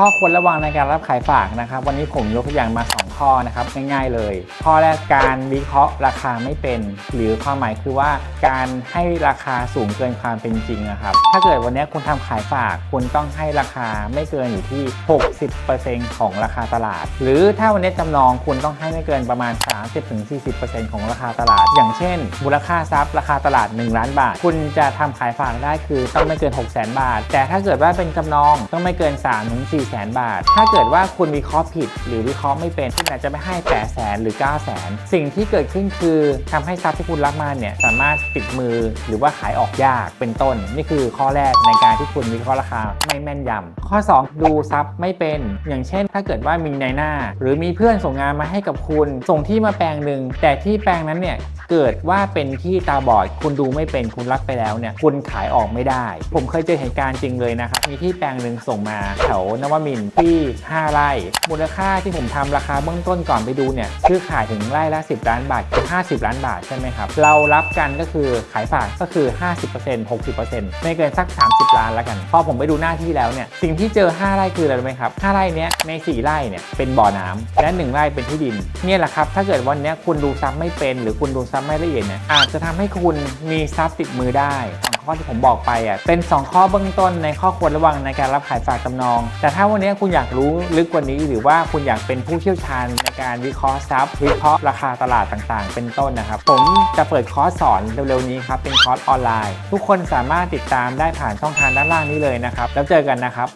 ข้อควรระวังในการรับขายฝากนะครับ วันนี้ผมยกตัวอย่างมา 2 ข้อนะครับง่ายๆเลย ข้อแรกการวิเคราะห์ราคาไม่เป็น หรือความหมายคือว่าการให้ราคาสูงเกินความเป็นจริงอะครับ ถ้าเกิดวันนี้คุณทำขายฝาก คุณต้องให้ราคาไม่เกินอยู่ที่ 60%ของราคาตลาด หรือถ้าวันนี้จำนองคุณต้องให้ไม่เกินประมาณ 30-40%ของราคาตลาด อย่างเช่นมูลค่าทรัพย์ราคาตลาด 1 ล้านบาท คุณจะทำขายฝากได้คือต้องไม่เกิน6 0 0 0 0 0 บาท แต่ถ้าเกิดว่าเป็นจำนองต้องไม่เกิน 3 4 0 0 0 0 บาท ถ้าเกิดว่าคุณวิเคราะห์ผิด หรือวิเคราะห์ไม่เป็นคุณอาจจะไม่ให้แปดแสนหรือ9 0 0 0 0สิ่งที่เกิดขึ้นคือทำให้ทรัพย์ที่คุณรับมาเนี่ยสามารถติดมือหรือว่าขายออกยากเป็นต้น นี่คือข้อแรกในการที่คุณวิเคราะห์ราคาไม่แม่นยำข้อ 2 ดูทรัพย์ไม่เป็น อย่างเช่น ถ้าเกิดว่ามีในหน้า หรือมีเพื่อนส่งงานมาให้กับคุณ ส่งที่มาแปลงหนึ่งแต่ที่แปลงนั้นเนี่ย เกิดว่าเป็นที่ตาบอดคุณดูไม่เป็นคุณรับไปแล้วเนี่ยคุณขายออกไม่ได้ ผมเคยเจอเหตุการณ์จริงเลยนะครับ มีที่แปลงหนึ่งส่งมาแถวนวมินที่ 5 ไร่ มูลค่าที่ผมทำราคาเบื้องต้นก่อนไปดูเนี่ยคือขายถึงไร่ละ 10 ล้านบาทคือ50 ล้านบาทใช่ไหมครับ เรารับกันก็คือขายฝากก็คือ 50% 60%ไม่เกินสัก 30 ล้านแล้วกัน พอผมไปดูหน้าที่แล้วเนี่ยสิ่งที่เจอ 5 ไร่คืออะไรไหมครับ 5 ไร่เนี้ยใน 4 ไร่เนี่ยเป็นบ่อน้ำและ 1 ไร่เป็นที่ดินเนี่ยแหละครับถ้าเกิดวันนี้คุณดูซับไม่เป็นหรือคุณดูซับไม่ละเอียดเนี่ยอาจจะทำให้คุณมีทรัพย์ติดมือได้สองข้อที่ผมบอกไปอะเป็น 2 ข้อเบื้องต้นในข้อควรระวังในการรับขายฝากจำนอง แต่ถ้าวันนี้คุณอยากรู้ลึกกว่านี้ หรือว่าคุณอยากเป็นผู้เชี่ยวชาญในการวิเคราะห์ทรัพย์ วิเคราะห์ราคาตลาดต่างๆ เป็นต้นนะครับ ผมจะเปิดคอร์สสอนเร็วๆนี้ครับเป็นคอร์สออนไลน์ ทุกคนสามารถติดตามได้ผ่านช่องทางด้านล่างนี้เลยนะครับแล้วเจอกันนะครับ